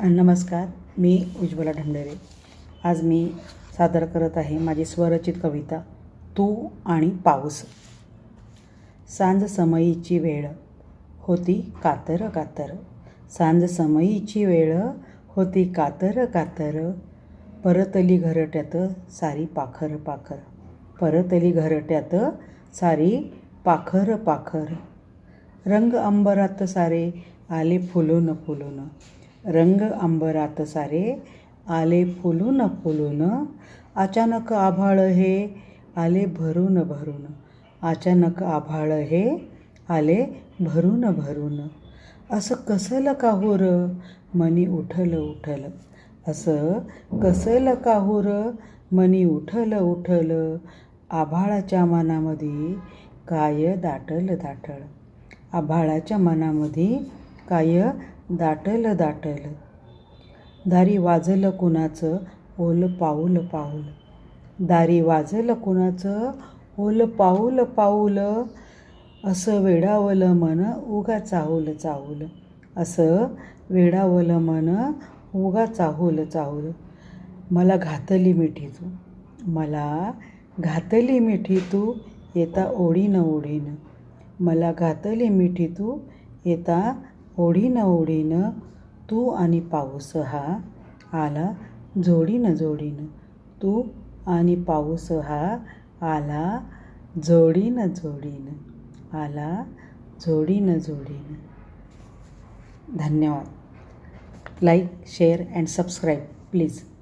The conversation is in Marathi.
नमस्कार मी उज्ज्वला ढंढेरे आज मी सादर करत आहे माझी स्वरचित कविता तू आणि पाऊस. सांज समयीची वेळ होती कातर कातर. सांज समयीची वेळ होती कातर कातर. परतली घरट्यात सारी पाखर पाखर. परतली घरट्यात सारी पाखर पाखर. रंग अंबरात सारे आले फुलून फुलून. रंग आंबरात सारे आले फुलून फुलून अचानक आभाळ हे आले भरून भरून अचानक आभाळ हे आले भरून भरून. असं कसलं काहूर? मनी उठल उठल. असं कसलं काहूर? मनी उठल उठल. आभाळाच्या मनामध्ये काय दाटल दाटळ. आभाळाच्या मनामध्ये काय दाटल दाटल. दारी वाजलं कुणाचं? ओल पाऊल पाऊल. दारी वाजलं कुणाचं? ओल पाऊल पाऊल. असं वेडावलं मन उगा चाहूल चाहूल. असं वेडावलं मन उगा चाहूल चाहूल. मला घातली मिठी तू. मला घातली मिठी तू येता ओढीनं ओढीनं. मला घातली मिठी तू येता ओढीनं ओढीनं तू आणि पाऊस हा आला जोडीनं जोडीनं तू आणि पाऊस हा आला जोडीनं जोडीनं आला जोडीनं जोडीनं. धन्यवाद. Like share and subscribe please.